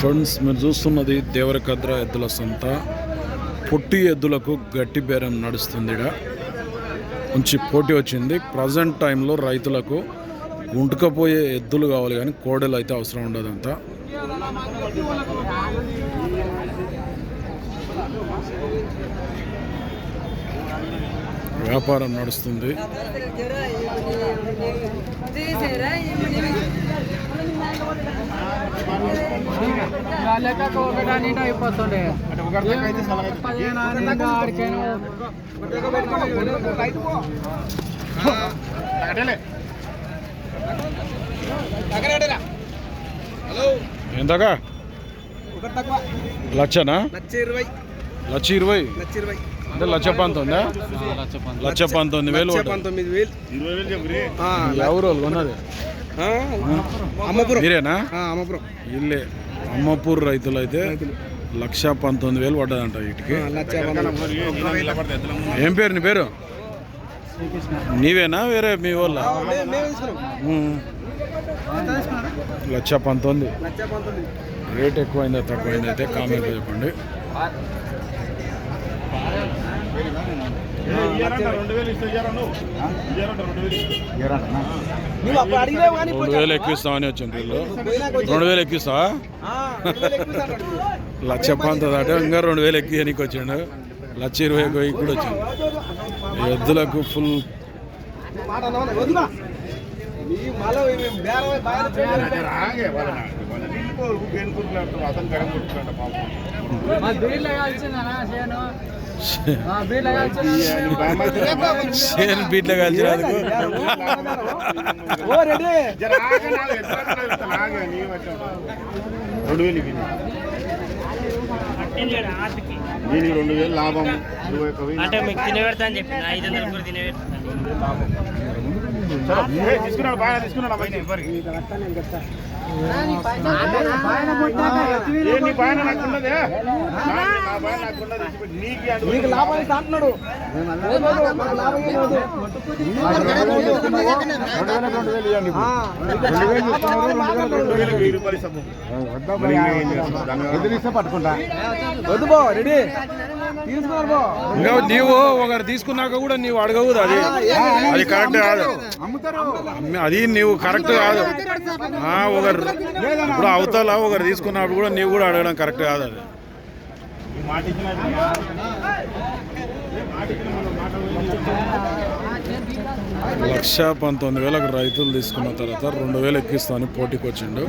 Friends మీరు చూస్తున్నది దేవరకద్ర ఎద్దుల సంత. పొట్టి ఎద్దులకు గట్టి బేరం నడుస్తుంది ఈడ. మంచి పోటీ వచ్చింది. ప్రజెంట్ టైంలో రైతులకు గుంటుకపోయే ఎద్దులు కావాలి కానీ కోడలు అయితే అవసరం ఉండదంతా వ్యాపారం నడుస్తుంది. లెక్కకు ఒకటి అయిపోతుండే. పదిహేను ఆరు ఆడికేను. ఎంతగా లక్ష ఇరవై. లచ్చ ఇరవై? లక్ష ఇరవై. అంటే లచ్చ పంతొమ్మిదా లచ్చ పంతొమ్మిది వేలు లక్ష. పంతొమ్మిది వేలు. ఆ, ఎవరు కొన్నది? అమ్మపురం. మీరేనా? ఆ, అమ్మపురం. ఇల్లే. అమ్మపూర్ రైతులు అయితే లక్ష పంతొమ్మిది వేలు పడ్డదంట వీటికి. ఏం పేరు నీ పేరు? నీవేనా? వేరే మీ వాళ్ళ. లక్ష పంతొమ్మిది. రేట్ ఎక్కువైందా తక్కువైందా అయితే కామెంట్ చెప్పండి. రెండు వేలు వచ్చింది రెండు వేలు ఎక్కిస్తావా ఆ, రెండు వేలు అడుగు. లక్ష పంతొమ్మిది అంటే ఇంకా రెండు వేలు ఎక్కి నీకు వచ్చిండు. లక్ష ఇరవై కూడా వచ్చింది ఈ ఎద్దులకు ఫుల్ మాట షేర్ బీట్లో కలిసినందుకు ఓ రెడీ వేలు. దీనికి రెండు వేలు లాభం. అంటే మీకు తినబెడతా అని చెప్పి ఐదు వందలు కూడా తినబెడతా ఏ, తీసుకున్నాడు బాగా తీసుకున్నాడు. నీ నాకు ఉన్నదే నాకు? దాన్ని వద్దు బో రెడీ. ఇంకా నీవు ఒకరు తీసుకున్నాక కూడా నీవు అడగవు అది. అది కరెక్ట్ కాదు. అది నీవు కరెక్ట్ కాదు. ఒకరు ఇప్పుడు అవతల ఒకరు తీసుకున్నప్పుడు కూడా నీవు కూడా అడగడం కరెక్ట్ కాదు అది. లక్ష పంతొమ్మిది వేలకు రైతులు తీసుకున్న తర్వాత రెండు వేలు ఎక్కిస్తామని పోటీకి వచ్చిండు.